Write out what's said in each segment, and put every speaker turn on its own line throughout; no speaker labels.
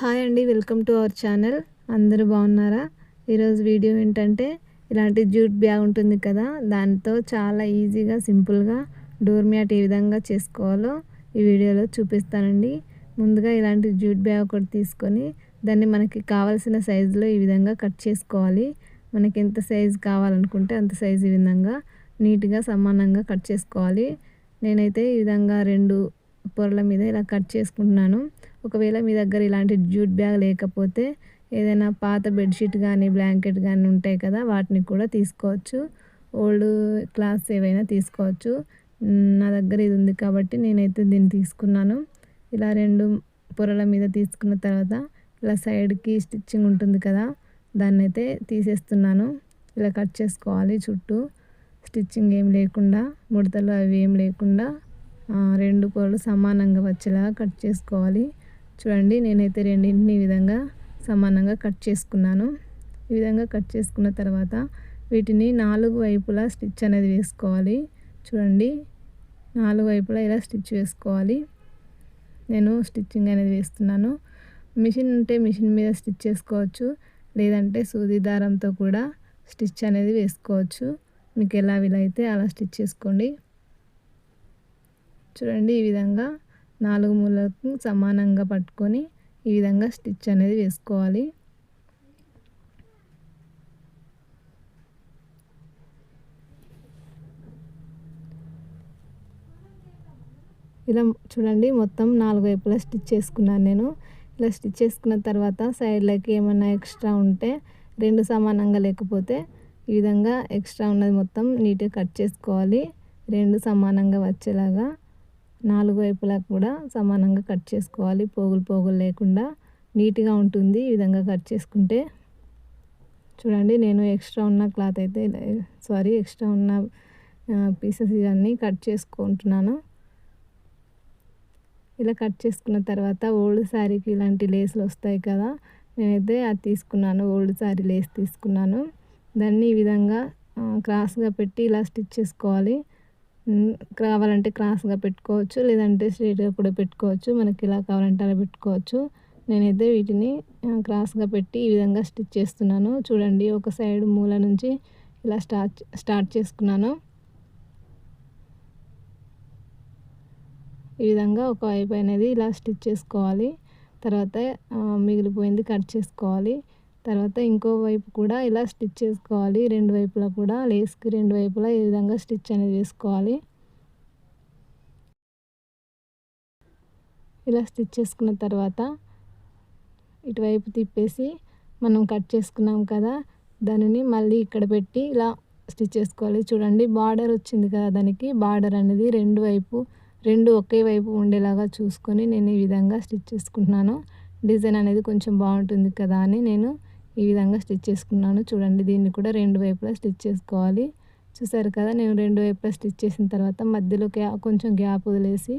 Hi అండి welcome to our channel. అందరూ బాగున్నారా? ఈరోజు వీడియో ఏంటంటే ఇలాంటి జూట్ బ్యాగ్ ఉంటుంది కదా దాంతో చాలా ఈజీగా సింపుల్గా డోర్ మ్యాట్ ఏ విధంగా చేసుకోవాలో ఈ వీడియోలో చూపిస్తానండి. ముందుగా ఇలాంటి జూట్ బ్యాగ్ ఒకటి తీసుకొని దాన్ని మనకి కావాల్సిన సైజులో ఈ విధంగా కట్ చేసుకోవాలి. మనకి ఎంత సైజు కావాలనుకుంటే అంత సైజు ఈ విధంగా నీట్గా సమానంగా కట్ చేసుకోవాలి. నేనైతే ఈ విధంగా రెండు పొరల మీద ఇలా కట్ చేసుకుంటున్నాను. ఒకవేళ మీ దగ్గర ఇలాంటి జూట్ బ్యాగ్ లేకపోతే ఏదైనా పాత బెడ్షీట్ కానీ బ్లాంకెట్ కానీ ఉంటాయి కదా వాటిని కూడా తీసుకోవచ్చు. ఓల్డ్ క్లాత్స్ ఏవైనా తీసుకోవచ్చు. నా దగ్గర ఇది ఉంది కాబట్టి నేనైతే దీన్ని తీసుకున్నాను. ఇలా రెండు పొరల మీద తీసుకున్న తర్వాత ఇలా సైడ్కి స్టిచ్చింగ్ ఉంటుంది కదా దాన్ని అయితే తీసేస్తున్నాను. ఇలా కట్ చేసుకోవాలి చుట్టూ. స్టిచ్చింగ్ ఏం లేకుండా ముడతలు అవి ఏం లేకుండా రెండు పొరలు సమానంగా వచ్చేలాగా కట్ చేసుకోవాలి. చూడండి నేనైతే రెండింటిని ఈ విధంగా సమానంగా కట్ చేసుకున్నాను. ఈ విధంగా కట్ చేసుకున్న తర్వాత వీటిని నాలుగు వైపులా స్టిచ్ అనేది వేసుకోవాలి. చూడండి నాలుగు వైపులా ఇలా స్టిచ్ వేసుకోవాలి. నేను స్టిచ్చింగ్ అనేది వేస్తున్నాను. మిషన్ ఉంటే మిషన్ మీద స్టిచ్ చేసుకోవచ్చు. లేదంటే సూది దారంతో కూడా స్టిచ్ అనేది వేసుకోవచ్చు. మీకు ఎలా వీలైతే అలా స్టిచ్ చేసుకోండి. చూడండి ఈ విధంగా నాలుగు మూలకు సమానంగా పట్టుకొని ఈ విధంగా స్టిచ్ అనేది వేసుకోవాలి. ఇలా చూడండి మొత్తం నాలుగు వైపులా స్టిచ్ చేసుకున్నాను నేను. ఇలా స్టిచ్ చేసుకున్న తర్వాత సైడ్లకి ఏమైనా ఎక్స్ట్రా ఉంటే రెండు సమానంగా లేకపోతే ఈ విధంగా ఎక్స్ట్రా ఉన్నది మొత్తం నీట్గా కట్ చేసుకోవాలి. రెండు సమానంగా వచ్చేలాగా నాలుగు వైపులా కూడా సమానంగా కట్ చేసుకోవాలి. పోగులు పోగులు లేకుండా నీట్గా ఉంటుంది ఈ విధంగా కట్ చేసుకుంటే. చూడండి నేను ఎక్స్ట్రా ఉన్న క్లాత్ అయితే సారీ ఎక్స్ట్రా ఉన్న పీసెస్ ఇవన్నీ కట్ చేసుకుంటున్నాను. ఇలా కట్ చేసుకున్న తర్వాత ఓల్డ్ శారీకి ఇలాంటి లేసులు వస్తాయి కదా నేనైతే అది తీసుకున్నాను. ఓల్డ్ శారీ లేస్ తీసుకున్నాను. దాన్ని ఈ విధంగా క్రాస్గా పెట్టి ఇలా స్టిచ్ చేసుకోవాలి. కావాలంటే క్రాస్గా పెట్టుకోవచ్చు లేదంటే స్ట్రైట్గా కూడా పెట్టుకోవచ్చు. మనకి ఇలా కావాలంటే అలా పెట్టుకోవచ్చు. నేనైతే వీటిని క్రాస్గా పెట్టి ఈ విధంగా స్టిచ్ చేస్తున్నాను. చూడండి ఒక సైడ్ మూల నుంచి ఇలా స్టార్ట్ స్టార్ట్ చేసుకున్నాను. ఈ విధంగా ఒక వైపు అనేది ఇలా స్టిచ్ చేసుకోవాలి. తర్వాత మిగిలిపోయింది కట్ చేసుకోవాలి. తర్వాత ఇంకో వైపు కూడా ఇలా స్టిచ్ చేసుకోవాలి. రెండు వైపులా కూడా లేస్కి రెండు వైపులా ఈ విధంగా స్టిచ్ అనేది వేసుకోవాలి. ఇలా స్టిచ్ చేసుకున్న తర్వాత ఇటువైపు తిప్పేసి మనం కట్ చేసుకున్నాం కదా దానిని మళ్ళీ ఇక్కడ పెట్టి ఇలా స్టిచ్ చేసుకోవాలి. చూడండి బార్డర్ వచ్చింది కదా దానికి. బార్డర్ అనేది రెండు వైపు రెండు ఒకే వైపు ఉండేలాగా చూసుకొని నేను ఈ విధంగా స్టిచ్ చేసుకుంటున్నాను. డిజైన్ అనేది కొంచెం బాగుంటుంది కదా అని నేను ఈ విధంగా స్టిచ్ చేసుకున్నాను. చూడండి దీన్ని కూడా రెండు వైపులా స్టిచ్ చేసుకోవాలి. చూసారు కదా నేను రెండు వైపులా స్టిచ్ చేసిన తర్వాత మధ్యలో కొంచెం గ్యాప్ వదిలేసి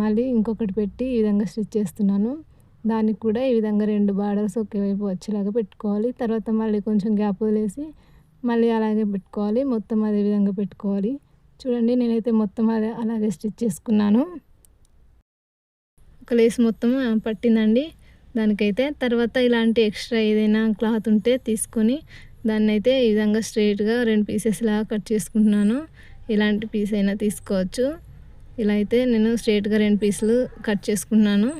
మళ్ళీ ఇంకొకటి పెట్టి ఈ విధంగా స్టిచ్ చేస్తున్నాను. దానికి కూడా ఈ విధంగా రెండు బార్డర్స్ ఒకే వైపు వచ్చేలాగా పెట్టుకోవాలి. తర్వాత మళ్ళీ కొంచెం గ్యాప్ వదిలేసి మళ్ళీ అలాగే పెట్టుకోవాలి. మొత్తం అదే విధంగా పెట్టుకోవాలి. చూడండి నేనైతే మొత్తం అదే అలాగే స్టిచ్ చేసుకున్నాను. ఒక లేస్ మొత్తం పట్టిందండి. దానికైతే తర్వాత ఇలాంటి ఎక్స్ట్రా ఏదైనా క్లాత్ ఉంటే తీసుకొని దాన్ని అయితే ఈ విధంగా స్ట్రైట్గా రెండు పీసెస్ లాగా కట్ చేసుకుంటున్నాను. ఇలాంటి పీస్ అయినా తీసుకోవచ్చు. ఇలా అయితే నేను స్ట్రైట్గా రెండు పీసులు కట్ చేసుకున్నాను.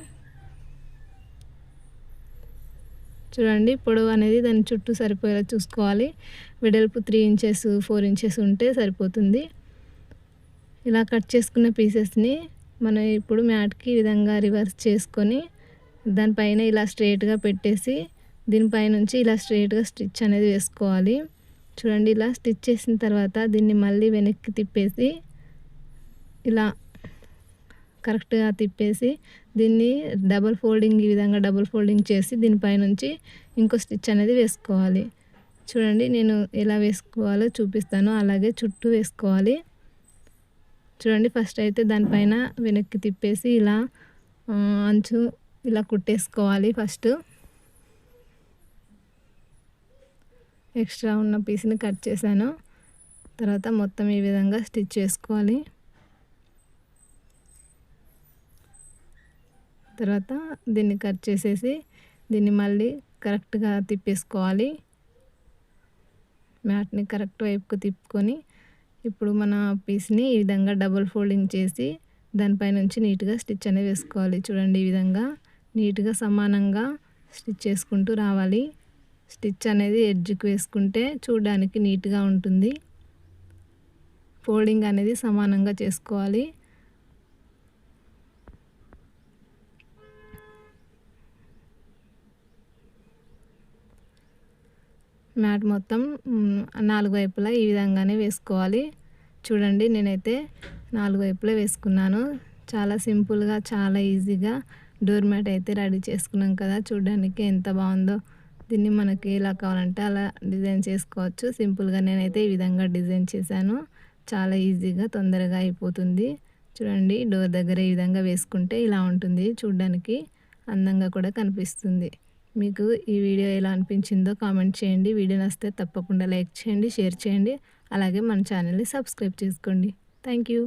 చూడండి పొడవు అనేది దాని చుట్టూ సరిపోయేలా చూసుకోవాలి. వెడల్పు త్రీ ఇంచెస్ ఫోర్ ఇంచెస్ ఉంటే సరిపోతుంది. ఇలా కట్ చేసుకున్న పీసెస్ని మనం ఇప్పుడు మ్యాట్కి ఈ విధంగా రివర్స్ చేసుకొని దానిపైన ఇలా స్ట్రైట్గా పెట్టేసి దీనిపైనుంచి ఇలా స్ట్రైట్గా స్టిచ్ అనేది వేసుకోవాలి. చూడండి ఇలా స్టిచ్ చేసిన తర్వాత దీన్ని మళ్ళీ వెనక్కి తిప్పేసి ఇలా కరెక్ట్గా తిప్పేసి దీన్ని డబుల్ ఫోల్డింగ్ ఈ విధంగా డబుల్ ఫోల్డింగ్ చేసి దీనిపైనుంచి ఇంకో స్టిచ్ అనేది వేసుకోవాలి. చూడండి నేను ఎలా వేసుకోవాలో చూపిస్తాను. అలాగే చుట్టూ వేసుకోవాలి. చూడండి ఫస్ట్ అయితే దానిపైన వెనక్కి తిప్పేసి ఇలా అంచు ఇలా కుట్టేసుకోవాలి ఫస్ట్. ఎక్స్ట్రా ఉన్న పీస్ని కట్ చేశాను. తర్వాత మొత్తం ఈ విధంగా స్టిచ్ చేసుకోవాలి. తర్వాత దీన్ని కట్ చేసేసి దీన్ని మళ్ళీ కరెక్ట్గా తిప్పేసుకోవాలి. మ్యాట్ని కరెక్ట్ వైపుకు తిప్పుకొని ఇప్పుడు మన పీస్ని ఈ విధంగా డబుల్ ఫోల్డింగ్ చేసి దానిపై నుంచి నీట్గా స్టిచ్ అనేది వేసుకోవాలి. చూడండి ఈ విధంగా. నీట్గా సమానంగా స్టిచ్ చేసుకుంటూ రావాలి. స్టిచ్ అనేది ఎడ్జ్కి వేసుకుంటే చూడడానికి నీట్గా ఉంటుంది. ఫోల్డింగ్ అనేది సమానంగా చేసుకోవాలి. మ్యాట్ మొత్తం నాలుగు వైపులా ఈ విధంగానే వేసుకోవాలి. చూడండి నేనైతే నాలుగు వైపులా వేసుకున్నాను. చాలా సింపుల్గా చాలా ఈజీగా డోర్ మ్యాట్ అయితే రెడీ చేసుకున్నాం కదా చూడడానికి ఎంత బాగుందో. దీన్ని మనకి ఎలా కావాలంటే అలా డిజైన్ చేసుకోవచ్చు. సింపుల్గా నేనైతే ఈ విధంగా డిజైన్ చేశాను. చాలా ఈజీగా తొందరగా అయిపోతుంది. చూడండి డోర్ దగ్గర ఈ విధంగా వేసుకుంటే ఇలా ఉంటుంది. చూడడానికి అందంగా కూడా కనిపిస్తుంది. మీకు ఈ వీడియో ఎలా అనిపించిందో కామెంట్ చేయండి. వీడియో నచ్చితే తప్పకుండా లైక్ చేయండి షేర్ చేయండి. అలాగే మన ఛానల్ని సబ్స్క్రైబ్ చేసుకోండి. Thank you.